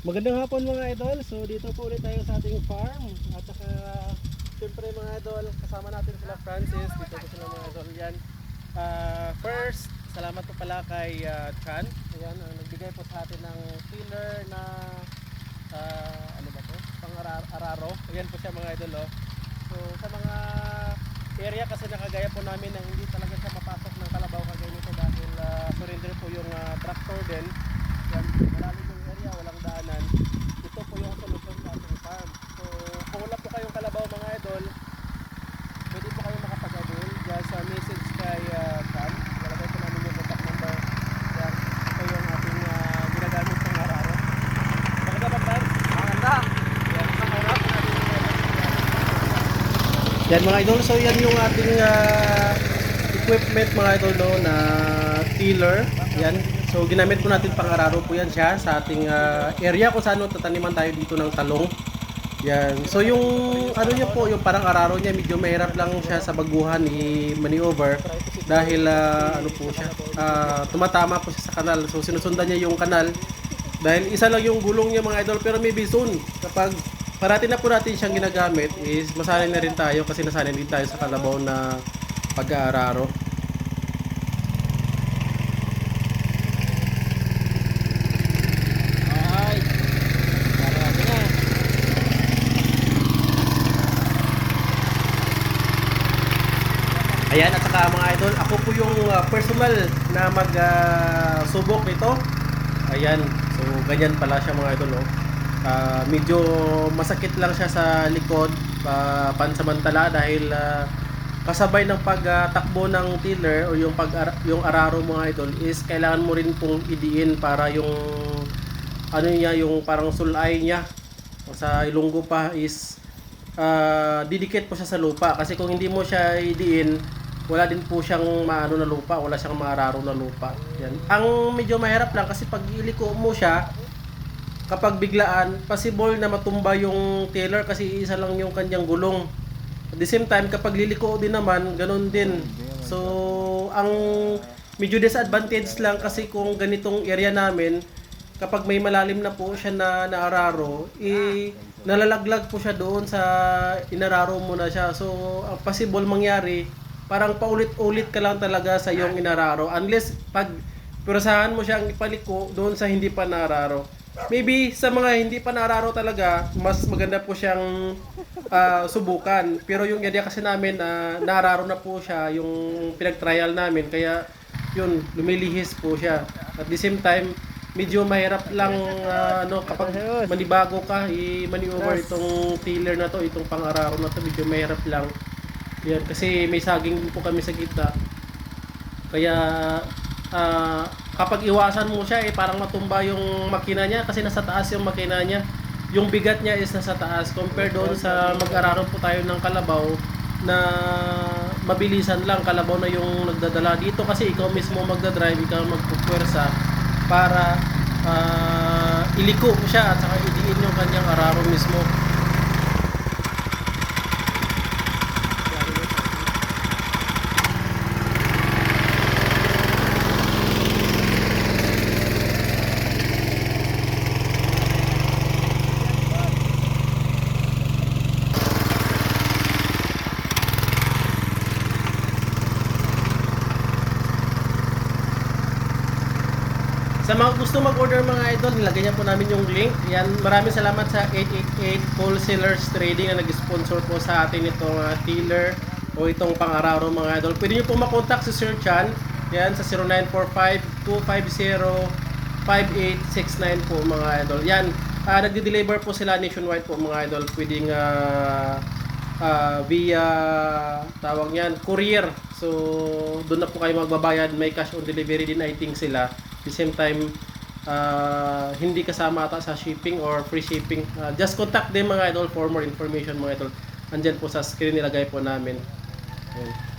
Magandang hapon mga idol. So dito po ulit tayo sa ating farm. At saka siyempre mga idol, kasama natin sila Francis. Dito po sila mga idol yan. Ah, first, salamat po pala kay ah, Chan. Ayan, ang nagbigay po sa atin ng filler na ah, ano ba to? Pang araro. Ayan po siya mga idol. Oh. So sa mga area kasi nakagaya po namin na hindi talaga siya mapasok ng kalabaw kagaya nito dahil uh, surrender po yung ah, tractor din. Yan, malalim yung area, walang daanan. Ito po yung solusyon sa ating farm. So, kung wala po kayong kalabaw mga idol, pwede po kayong makapag-avail dyan sa message kay uh, Cam. Lalagay po namin yung contact number. Yan, ito yung ating uh, ginagamit ng araro. Maganda ba, Cam? Maganda. Yan, sa harap natin yan mga idol, so yan yung ating ah, equipment mga idol no, na tiller. Yan. So ginamit po natin pang araro po yan siya sa ating ah, area kung saan tataniman tayo dito ng talong. Yan. So yung ano niya po, yung parang araro niya medyo mahirap lang siya sa baguhan i-maneuver dahil ah, ano po siya, ah, tumatama po siya sa kanal. So sinusundan niya yung kanal dahil isa lang yung gulong niya mga idol pero maybe soon kapag parati na po natin siyang ginagamit is masanay na rin tayo kasi nasanay din tayo sa kalabaw na pag-aararo. Ayan, at saka mga idol, ako po yung uh, personal na mag-subok nito. Ayan, so ganyan pala siya mga idol. Oh. Ah, medyo masakit lang siya sa likod pa pansamantala dahil ah, kasabay ng pagtakbo ng tiller o yung pag yung araro mga idol is kailangan mo rin pong idiin para yung ano niya yung parang sulay niya sa ilunggo pa is ah, didikit po siya sa lupa. Kasi kung hindi mo siya idiin wala din po siyang maano na lupa wala siyang maararo na lupa. Yan. Ang medyo mahirap lang kasi pag iliko mo siya kapag biglaan, possible na matumba yung tailor kasi isa lang yung kanyang gulong. At the same time, kapag liliko din naman, ganun din. So, ang medyo disadvantage lang kasi kung ganitong area namin, kapag may malalim na po siya na naararo, eh, nalalaglag po siya doon sa inararo mo na siya. So, ang possible mangyari, parang paulit-ulit ka lang talaga sa iyong inararo. Unless, pag pirasahan mo siyang ipaliko doon sa hindi pa nararo. Maybe sa mga hindi pa nararo talaga, mas maganda po siyang ah, subukan. Pero yung idea kasi namin na nararo na po siya, yung pinag-trial namin, kaya yun, lumilihis po siya. At the same time, medyo mahirap lang ah, ano kapag manibago ka i-maneuver itong tiller na to, itong pang-araro na to, medyo mahirap lang. Yan, kasi may saging po kami sa gitna. Kaya ah, kapag iwasan mo siya eh parang matumba yung makina niya kasi nasa taas yung makina niya. Yung bigat niya is nasa taas. Compare doon sa mag-araro po tayo ng kalabaw na mabilisan lang kalabaw na yung nagdadala. Dito kasi ikaw mismo magdadrive ikaw magpupwersa para ah, iliko siya at saka idiin yung kanyang araro mismo Sa mga gusto mag-order mga idol, nilagay niya po namin yung link. Yan, maraming salamat sa 888 Wholesalers Trading na nag-sponsor po sa atin itong uh, tiller o itong pang-araro mga idol. Pwede niyo po makontak si Sir Chan. Yan, sa 0945-250-5869 po mga idol. Yan, uh, nagde-deliver po sila nationwide po mga idol. Pwedeng uh, uh, via tawag niyan, courier. So, doon na po kayo magbabayad. May cash on delivery din I think sila. At the same time, uh, hindi kasama ata sa shipping or free shipping. Uh, just contact them mga idol for more information mga idol. Andyan po sa screen nilagay po namin. Ayan.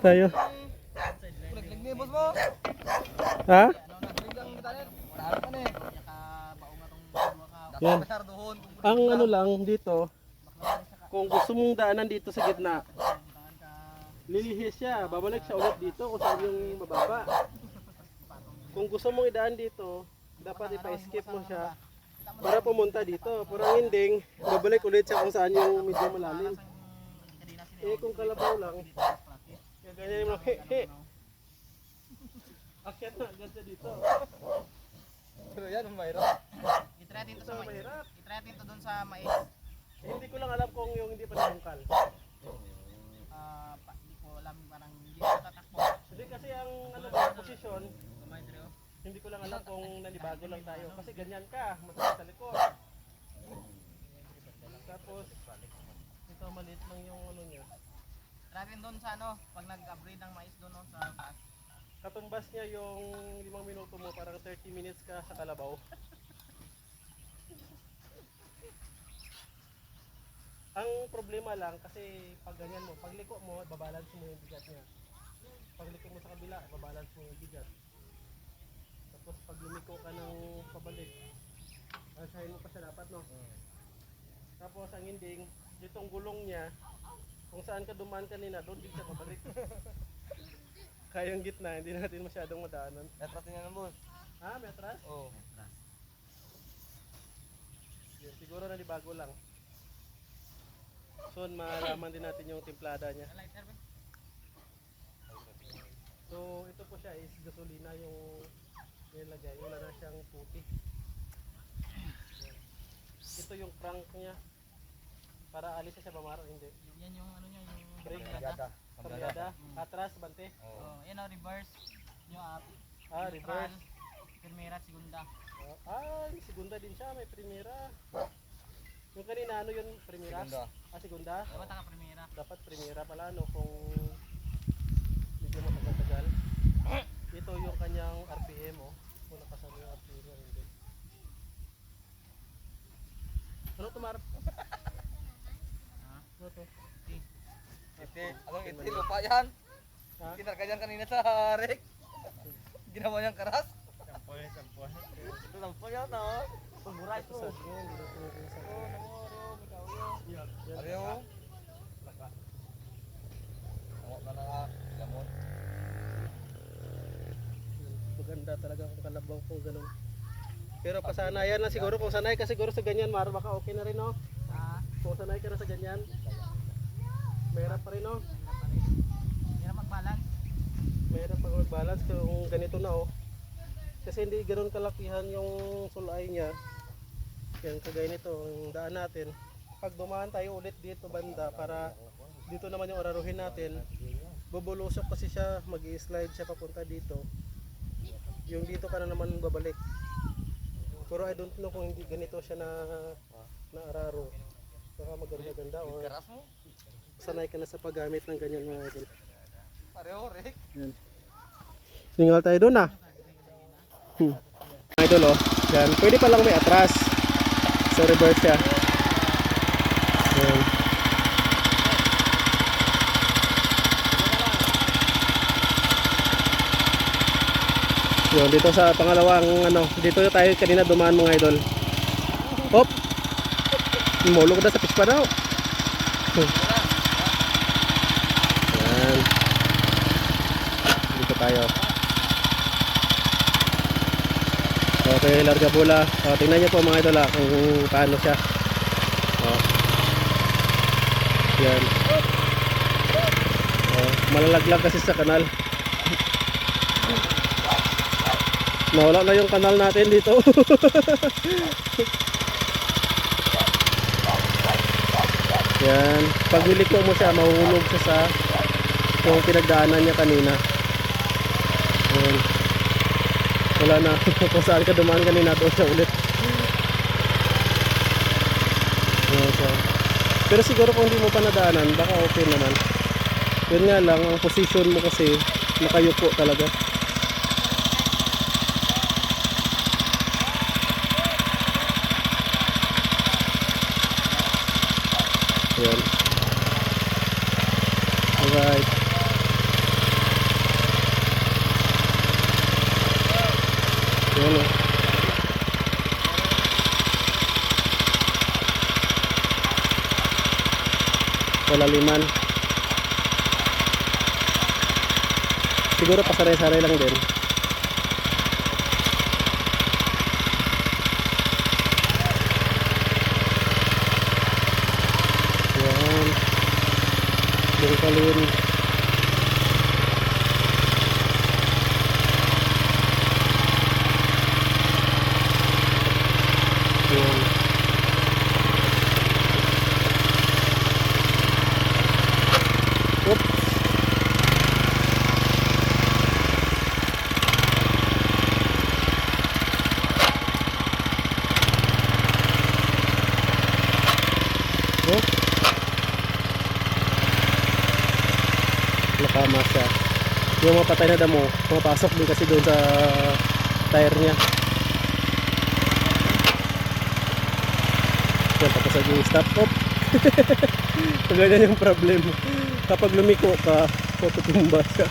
Dua ka. Yan. Ang ano lang dito, kung gusto mong daanan dito sa gitna, lilihis siya, babalik siya ulit dito kung saan yung mababa. Kung gusto mong idaan dito, dapat ipa-skip mo siya para pumunta dito. Pero ang ending, babalik ulit siya kung saan yung medyo malalim. Eh kung kalabaw lang, ganyan yung mga he he. Akyat na agad siya dito. Pero yan, ang mahirap. Itry natin to Ito sa mais. mahirap. Itry natin to doon sa mais. Eh, hindi ko lang alam kung yung hindi pa nabungkal. Ah, pa, hindi ko alam parang hindi ko tatakbo. Hindi kasi ang ano ba, posisyon. Hindi ko lang alam kung nanibago lang tayo. Kasi ganyan ka, masakit sa likod. Tapos, ito maliit lang yung ano niya. Natin doon sa ano, pag nag-upgrade ng mais doon no, sa taas. Katumbas niya yung limang minuto mo, parang 30 minutes ka sa kalabaw. Ang problema lang kasi pag ganyan mo, pag liko mo, babalance mo yung bigat niya. Pag liko mo sa kabila, babalance mo yung bigat. Tapos pag lumiko ka ng pabalik, alsahin mo pa siya dapat, no? Tapos ang ending, ditong gulong niya, kung saan ka dumaan kanina, doon din siya pabalik. Kayang gitna, hindi natin masyadong madaanan. Natratin nga ng boss. May atras? Oo. Yun, siguro na bago lang. Soon, malaman din natin yung timplada niya. So, ito po siya is gasolina yung nilagay. Wala na siyang puti. Ito yung crank niya. Para alis siya sa bamaro, hindi. Yan yung ano niya, yung Brake. kambyada. Kambyada, atras, bante. Oh, yan o, reverse. Yung up. Ah, reverse. Primera, segunda. Ah, may segunda din siya, may primera. Yung kanina, ano yun, primera? Segunda. Ah, segunda? Dapat ka primera. dapat primera pala no kung medyo matagal-tagal. Ito yung kanyang RPM oh. Kung nakasama yung RPM hindi. Ano to Mar? Ha? Ano to? Iti. Anong iti? Lupa yan. Kinarga kanina sa Rick. Ginawa niyang karas. Sampoy, sampoy. Ito sampoy yan Ito ko namoro, ikaw yun. Yan. Ariyo. Oo, na nga. Gamot. Maganda talaga kung kalabaw kung ganun. Pero pasanayan na siguro kung sanay ka siguro sa ganyan Mar baka okay na rin no. Ah, Kung sanay ka na sa ganyan. Mahirap pa rin no. hirap mag-balance. Mahirap pag mag-balance kung ganito na oh. Kasi hindi ganoon kalakihan yung sulay niya. Yan kagaya nito, yung daan natin. Pag dumaan tayo ulit dito banda para dito naman yung araruhin natin. Bubulusok kasi siya, mag slide siya papunta dito. Yung dito ka na naman babalik. Pero I don't know kung hindi ganito siya na na araro. Baka maganda-ganda or mo. Sanay ka na sa paggamit ng ganyan mga idol. Ariyo, Rick. Yan. Singal tayo doon ah. Hmm. Mga Idol oh. Yan. Pwede pa lang may atras. So reverse siya. Yan. Yun, dito sa pangalawang ano, dito tayo kanina dumaan mga idol. Hop! Mulog na sa pispa daw. Hmm. Yan. Dito tayo. Okay, larga bola. O, tingnan niyo po mga idol ah, kung paano siya. O. Yan. O, malalaglag kasi sa kanal. Nawala na yung kanal natin dito. Yan. Pag niliko mo siya, mahuhulog siya sa yung pinagdaanan niya kanina. Yan. Wala na. Kung saan ka dumaan kanina, doon siya ulit. Yan siya. Pero siguro kung hindi mo pa nadaanan, baka okay naman. Yun nga lang, ang position mo kasi nakayuko talaga. Yan. Alright. Yan o. Wala liman. Siguro pasaray-saray lang din. Yan. Bungkalin. Yan. Oops. Oh. Nakama siya. Yung mga patay na damo, pumapasok din kasi doon sa tire niya. Yan, tapos naging stop off. so, ganyan yung problem. Kapag lumiko ka, matutumba siya.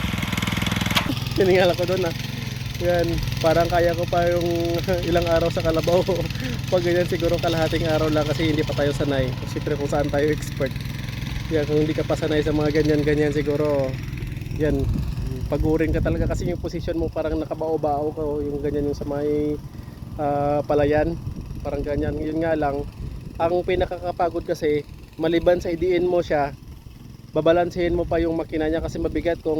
Tiningala ko doon ah. Yan, parang kaya ko pa yung ilang araw sa kalabaw. Pag ganyan siguro kalahating araw lang kasi hindi pa tayo sanay. Siyempre kung saan tayo expert. Yan, kung hindi ka pa sanay sa mga ganyan-ganyan siguro, yan, pagurin ka talaga kasi yung position mo parang nakabao-bao ka o yung ganyan yung sa may ah, palayan. Parang ganyan. Yun nga lang, ang pinakakapagod kasi, maliban sa idiin mo siya, babalansehin mo pa yung makina niya kasi mabigat kung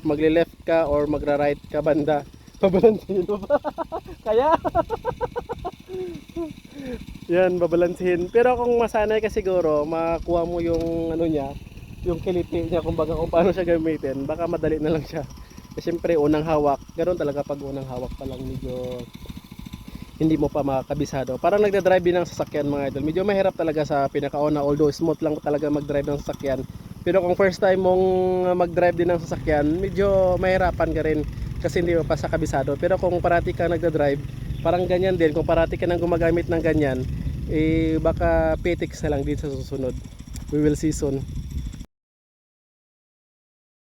magle-left ka or magra-right ka banda. Babalansehin mo pa. Kaya Yan, babalansehin. Pero kung masanay ka siguro, makuha mo yung ano niya, yung kiliti niya kumbaga kung paano siya gamitin, baka madali na lang siya. Kasi syempre unang hawak, ganoon talaga pag unang hawak pa lang medyo hindi mo pa makakabisado. Parang nagda-drive din ng sasakyan mga idol. Medyo mahirap talaga sa pinakauna although smooth lang talaga mag-drive ng sasakyan. Pero kung first time mong mag-drive din ng sasakyan, medyo mahirapan ka rin kasi hindi mo pa sa kabisado. Pero kung parati ka nagda-drive, parang ganyan din. Kung parati ka nang gumagamit ng ganyan, eh baka petiks na lang din sa susunod. We will see soon.